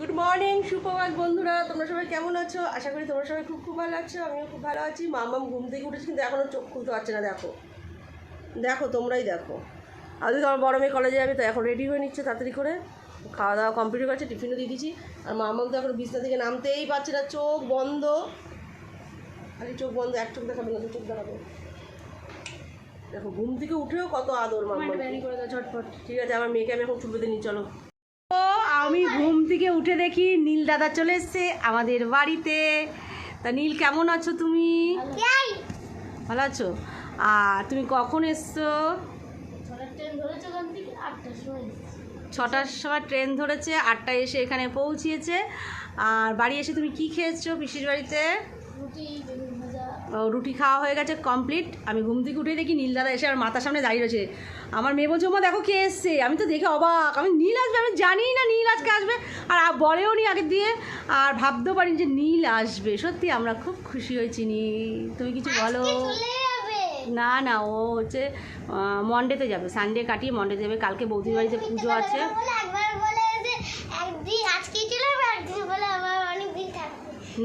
Good morning সুপ্রভাত বন্ধুরা। তোমরা সবাই কেমন আছো? আশা করি তোমরা সবাই খুব খুব ভালো আছো আমিও খুব ভালো আছি। মামাম ঘুম থেকে উঠেছি কিন্তু এখনও চোখ খুলতে পারছে না দেখো। দেখো তোমরাই দেখো। আজকে আমার বড় মেয়ে কলেজে যাবে তো এখন রেডি হয়ে নিচ্ছে তাড়াতাড়ি করে। খাওয়া দাওয়া কমপ্লিট করছে টিফিনও দিয়ে দিচ্ছি আর মামাম তো এখন বিছনা থেকে নামতেই পারছে না চোখ বন্ধ। খালি চোখ বন্ধ এক চোখ দেখাবে না দু চোখ দেখাবে। দেখো ঘুম থেকে উঠেও কত আদর মামা ঝটপট। ঠিক আছে আমার মেয়েকে আমি এখন চুলবেতে নিই চলো। আমি ঘুম থেকে উঠে দেখি নীল দাদা চলে এসছে আমাদের বাড়িতে। তা নীল, কেমন আছো তুমি? ভালো আছো? আর তুমি কখন এসছো? ছটার সময় ট্রেন ধরেছে, আটটায় এসে এখানে পৌঁছিয়েছে। আর বাড়ি এসে তুমি কি খেয়েছো পিসির বাড়িতে? রুটি খাওয়া হয়ে গেছে কমপ্লিট আমি ঘুম থেকে উঠে দেখি নীল দাদা এসে আর মাথার সামনে দাঁড়িয়ে রয়েছে। আমার মেয়ে বলছে মা দেখো কে এসছে। আমি তো দেখে অবাক। আমি নীল আসবে? আমি জানি না নীল আজকে আসবে। আর বলেও নি আগের দিয়ে। আর ভাবতেও পারি যে নীল আসবে। সত্যি আমরা খুব খুশি হয়েছি নীল তুমি কিছু বলো? না না ও হচ্ছে মন্ডেতে যাবে। সানডে কাটিয়ে মন্ডেতে যাবে। কালকে বৌদির বাড়িতে পুজো আছে।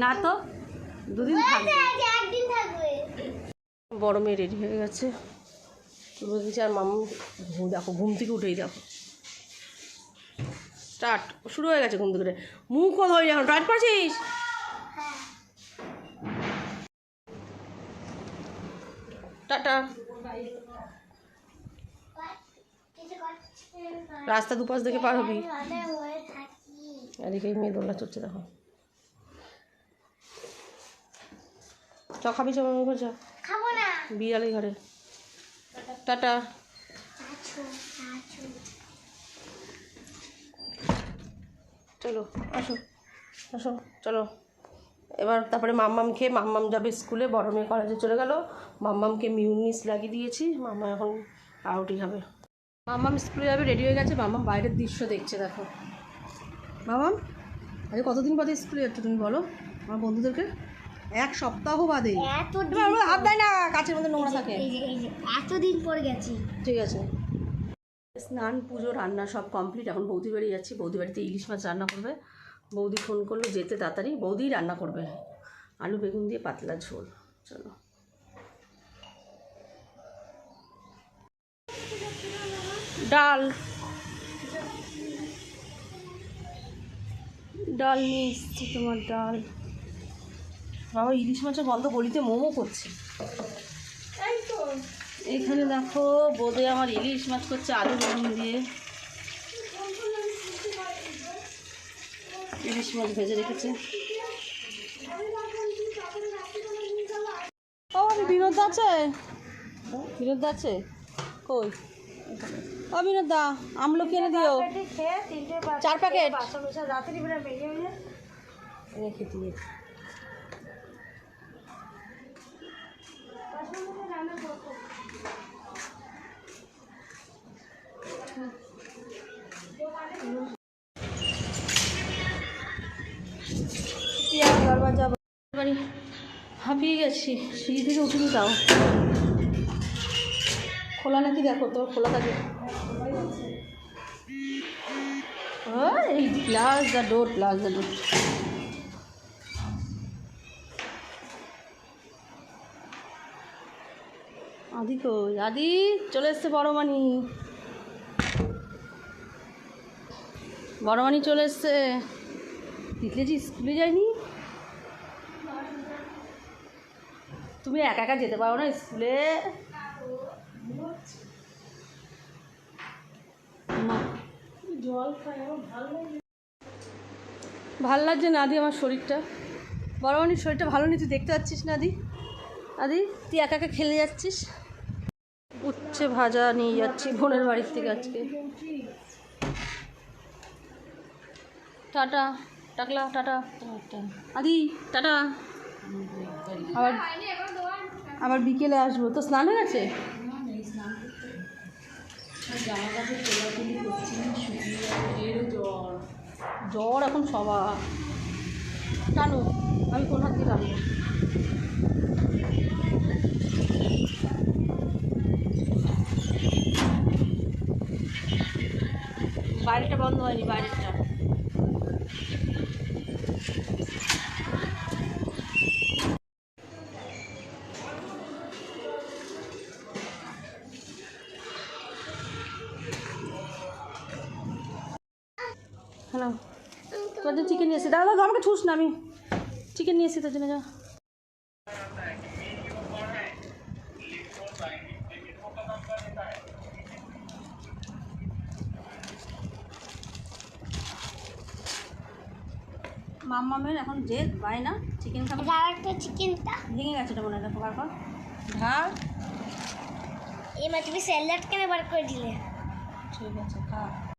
না তো দুদিন থাকবে। বড় মেয়ে রেডি হয়ে গেছে। চুলবে দিচ্ছে আর মামু দেখো, ঘুম থেকে উঠেই দেখো। স্টার্ট শুরু হয়ে গেছে ঘুম থেকে মুখও ধরে এখন টাইট করছিস? টাটা। রাস্তা দুপাশ দেখে পার হবি। এদিকে মেয়ে দোলনা চড়ছে, দেখো। চ, খাবি চ, মামু খাব না বিয়ালি ঘরে। টাটা। চলো, আসো আসো, চলো। এবার তারপরে মাম্মাম খেয়ে মাম্মাম যাবে স্কুলে, বড় মেয়ে কলেজে চলে গেল। মাম্মামকে মিউনিস লাগিয়ে দিয়েছি, মাম্মা এখন আউটি হবে। মাম্মাম স্কুলে যাবে রেডি হয়ে গেছে, মাম্মাম বাইরের দৃশ্য দেখছে, দেখো। মামাম আরে কতদিন বাদে স্কুলে যাচ্ছ তুমি বলো? আমার বন্ধুদেরকে? এক সপ্তাহ বাদে। হাত দেয় না কাছের মধ্যে নোংরা থাকে। এতদিন পর গেছি। ঠিক আছে। স্নান পুজো রান্না সব কমপ্লিট এখন বৌদি বাড়ি যাচ্ছি। বৌদি বাড়িতে ইলিশ মাছ রান্না করবে। বৌদি ফোন করল যেতে তাড়াতাড়ি। বৌদিই রান্না করবে। আলু বেগুন দিয়ে পাতলা ঝোল। চলো। ডাল। ডাল নিয়ে এসছি তোমার ডাল। বাবা ইলিশ মাছের গন্ধ গলিতে মোমো করছে। এখানে দেখো বোধে আমার ইলিশ মাছ করছে আলু বেগুন দিয়ে। ইলিশ মাছ ভেজে রেখেছে। ও বিনোদ আছে? বিনোদ আছে? কই? ও বিনোদ দা আমলকি এনে দিও। চার প্যাকেট। রেখে দিয়ে বাড়ি হাঁপিয়ে গেছি সিঁড়ি থেকে উঠিনি তাও খোলা নাকি দেখো তো খোলা থাকে এই class the door class the door Adi কই? আদি, চলে এসছে বড় মানি বড় মানি চলে এসছে। তিতলেজি স্কুলে যায়নি? তুমি একা একা যেতে পারো না স্কুলে? ভালো ভালো লাগছে না আদি আমার শরীরটা? বড় শরীরটা ভালো নেই, তুই দেখতে পাচ্ছিস না আদি? আদি, তুই একা একা খেলে যাচ্ছিস? উচ্ছে ভাজা নিয়ে যাচ্ছি বোনের বাড়ির থেকে আজকে। টাটা, টাকলা, টাটা। আদি, টাটা। আবার আবার বিকেলে আসব। তো স্নান হয়ে গেছে? জ্বর এখন সবার। টানো, আমি কোন হাত দিয়ে টানবো? বাইরেটা বন্ধ হয়নি বাইরেটা হ্যালো তোদের চিকেন নিয়ে এসে দাদা দাদা, আমাকে ঠুস না, আমি চিকেন নিয়ে এসে তোর জন্য যা। মাম্মামের এখন যে বাই না চিকেন খাবে। একটা চিকেনটা ভেঙে গেছে এটা মনে দেখো বারবার। এই এবার তুমি স্যালাড কেন বার করে দিলে? ঠিক আছে খা।